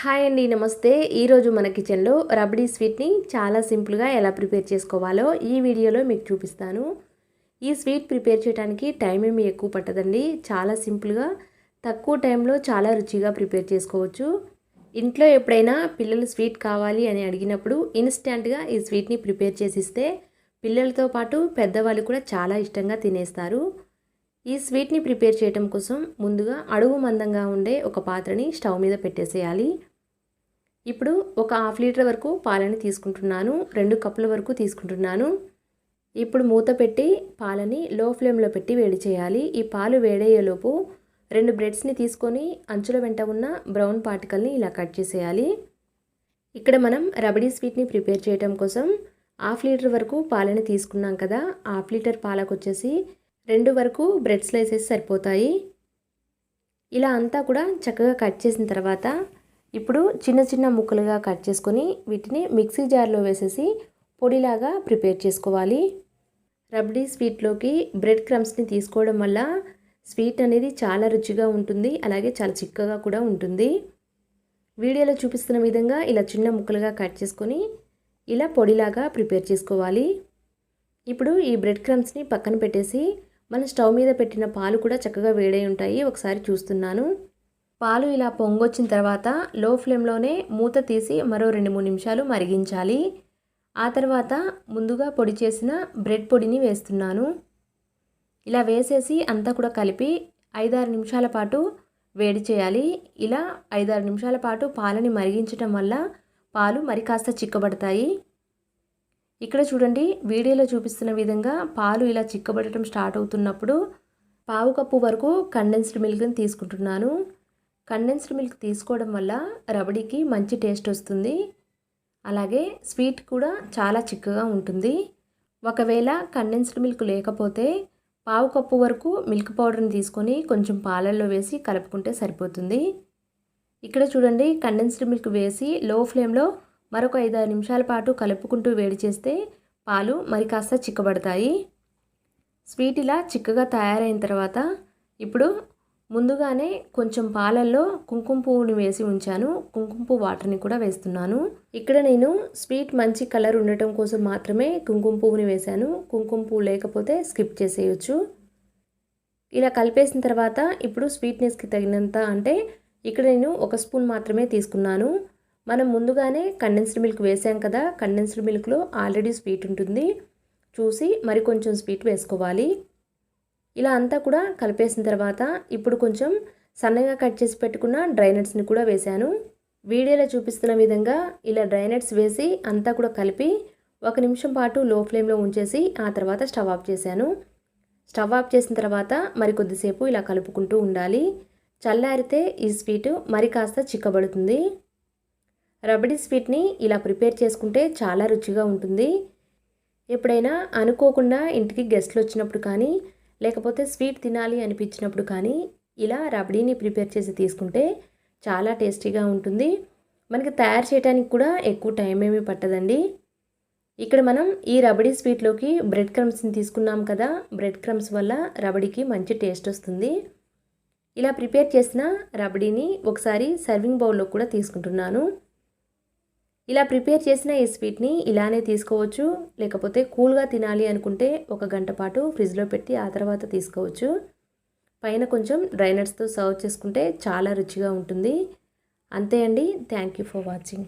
Hi అండి నమస్తే. ఈరోజు మన కిచెన్లో రబడీ స్వీట్ని చాలా సింపుల్గా ఎలా ప్రిపేర్ చేసుకోవాలో ఈ వీడియోలో మీకు చూపిస్తాను. ఈ స్వీట్ ప్రిపేర్ చేయడానికి టైం ఏమి ఎక్కువ పట్టదండి. చాలా సింపుల్గా తక్కువ టైంలో చాలా రుచిగా ప్రిపేర్ చేసుకోవచ్చు. ఇంట్లో ఎప్పుడైనా పిల్లలు స్వీట్ కావాలి అని అడిగినప్పుడు ఇన్స్టెంట్గా ఈ స్వీట్ని ప్రిపేర్ చేసిస్తే పిల్లలతో పాటు పెద్దవాళ్ళు కూడా చాలా ఇష్టంగా తినేస్తారు. ఈ స్వీట్ని ప్రిపేర్ చేయడం కోసం ముందుగా అడుగు మందంగా ఉండే ఒక పాత్రని స్టవ్ మీద పెట్టేసేయాలి. ఇప్పుడు ఒక హాఫ్ లీటర్ వరకు పాలని తీసుకుంటున్నాను. రెండు కప్పుల వరకు తీసుకుంటున్నాను. ఇప్పుడు మూత పెట్టి పాలని లో ఫ్లేమ్లో పెట్టి వేడి చేయాలి. ఈ పాలు వేడయ్యేలోపు రెండు బ్రెడ్స్ని తీసుకొని అంచుల వెంట ఉన్న బ్రౌన్ పార్టికల్ని ఇలా కట్ చేసేయాలి. ఇక్కడ మనం రబడీ స్వీట్ని ప్రిపేర్ చేయడం కోసం హాఫ్ లీటర్ వరకు పాలని తీసుకున్నాం కదా. హాఫ్ లీటర్ పాలకు వచ్చేసి రెండు వరకు బ్రెడ్ స్లైసెస్ సరిపోతాయి. ఇలా అంతా కూడా చక్కగా కట్ చేసిన తర్వాత ఇప్పుడు చిన్న చిన్న ముక్కలుగా కట్ చేసుకొని వీటిని మిక్సీ జార్లో వేసేసి పొడిలాగా ప్రిపేర్ చేసుకోవాలి. రబ్డీ స్వీట్లోకి బ్రెడ్ క్రమ్స్ని తీసుకోవడం వల్ల స్వీట్ అనేది చాలా రుచిగా ఉంటుంది అలాగే చాలా చిక్కగా కూడా ఉంటుంది. వీడియోలో చూపిస్తున్న విధంగా ఇలా చిన్న ముక్కలుగా కట్ చేసుకొని ఇలా పొడిలాగా ప్రిపేర్ చేసుకోవాలి. ఇప్పుడు ఈ బ్రెడ్ క్రమ్స్ని పక్కన పెట్టేసి మన స్టవ్ మీద పెట్టిన పాలు కూడా చక్కగా వేడై ఉంటాయి. ఒకసారి చూస్తున్నాను. పాలు ఇలా పొంగొచ్చిన తర్వాత లో ఫ్లేమ్లోనే మూత తీసి మరో రెండు మూడు నిమిషాలు మరిగించాలి. ఆ తర్వాత ముందుగా పొడి చేసిన బ్రెడ్ పొడిని వేస్తున్నాను. ఇలా వేసేసి అంతా కూడా కలిపి ఐదారు నిమిషాల పాటు వేడి చేయాలి. ఇలా ఐదారు నిమిషాల పాటు పాలని మరిగించటం వల్ల పాలు మరి కాస్త చిక్కబడతాయి. ఇక్కడ చూడండి వీడియోలో చూపిస్తున్న విధంగా పాలు ఇలా చిక్కబడటం స్టార్ట్ అవుతున్నప్పుడు పావు కప్పు వరకు కండెన్స్డ్ మిల్క్ని తీసుకుంటున్నాను. కండెన్స్డ్ మిల్క్ తీసుకోవడం వల్ల రబడీకి మంచి టేస్ట్ వస్తుంది. అలాగే స్వీట్ కూడా చాలా చిక్కగా ఉంటుంది. ఒకవేళ కండెన్స్డ్ మిల్క్ లేకపోతే పావు కప్పు వరకు మిల్క్ పౌడర్ని తీసుకొని కొంచెం పాలల్లో వేసి కలుపుకుంటే సరిపోతుంది. ఇక్కడ చూడండి కండెన్స్డ్ మిల్క్ వేసి లో ఫ్లేమ్లో మరొక ఐదారు నిమిషాల పాటు కలుపుకుంటూ వేడి చేస్తే పాలు మరి కాస్త చిక్కబడతాయి. స్వీట్ ఇలా చిక్కగా తయారైన తర్వాత ఇప్పుడు ముందుగానే కొంచెం పాలల్లో కుంకుమ పువ్వుని వేసి ఉంచాను. కుంకుమ పువ్వు వాటర్ని కూడా వేస్తున్నాను. ఇక్కడ నేను స్వీట్ మంచి కలర్ ఉండటం కోసం మాత్రమే కుంకుమ పువ్వుని వేశాను. కుంకుమ పువ్వు లేకపోతే స్కిప్ చేసేయచ్చు. ఇలా కలిపేసిన తర్వాత ఇప్పుడు స్వీట్నెస్కి తగినంత అంటే ఇక్కడ నేను ఒక స్పూన్ మాత్రమే తీసుకున్నాను. మనం ముందుగానే కండెన్స్డ్ మిల్క్ వేసాం కదా కండెన్స్డ్ మిల్క్లో ఆల్రెడీ స్వీట్ ఉంటుంది. చూసి మరి కొంచెం స్వీట్ వేసుకోవాలి. ఇలా అంతా కూడా కలిపేసిన తర్వాత ఇప్పుడు కొంచెం సన్నగా కట్ చేసి పెట్టుకున్న డ్రైనట్స్ని కూడా వేశాను వీడియోలో చూపిస్తున్న విధంగా ఇలా డ్రైనట్స్ వేసి అంతా కూడా కలిపి ఒక నిమిషం పాటు లో ఫ్లేమ్లో ఉంచేసి ఆ తర్వాత స్టవ్ ఆఫ్ చేశాను. స్టవ్ ఆఫ్ చేసిన తర్వాత మరి కొద్దిసేపు ఇలా కలుపుకుంటూ ఉండాలి. చల్లారితే ఈ స్వీటు మరి కాస్త చిక్కబడుతుంది. రబడీ స్వీట్ని ఇలా ప్రిపేర్ చేసుకుంటే చాలా రుచిగా ఉంటుంది. ఎప్పుడైనా అనుకోకుండా ఇంటికి గెస్ట్లు వచ్చినప్పుడు కానీ లేకపోతే స్వీట్ తినాలి అనిపించినప్పుడు కానీ ఇలా రబడీని ప్రిపేర్ చేసి తీసుకుంటే చాలా టేస్టీగా ఉంటుంది. మనకి తయారు చేయడానికి కూడా ఎక్కువ టైం ఏమీ పట్టదండి. ఇక్కడ మనం ఈ రబడీ స్వీట్లోకి బ్రెడ్ క్రమ్స్ని తీసుకున్నాం కదా బ్రెడ్ క్రమ్స్ వల్ల రబడీకి మంచి టేస్ట్ వస్తుంది. ఇలా ప్రిపేర్ చేసిన రబడీని ఒకసారి సర్వింగ్ బౌల్లో కూడా తీసుకుంటున్నాను. ఇలా ప్రిపేర్ చేసిన ఈ స్వీట్ని ఇలానే తీసుకోవచ్చు లేకపోతే కూల్గా తినాలి అనుకుంటే ఒక గంట పాటు ఫ్రిడ్జ్లో పెట్టి ఆ తర్వాత తీసుకోవచ్చు. పైన కొంచెం డ్రైనట్స్తో సర్వ్ చేసుకుంటే చాలా రుచిగా ఉంటుంది. అంతే అండి. Thank you for watching.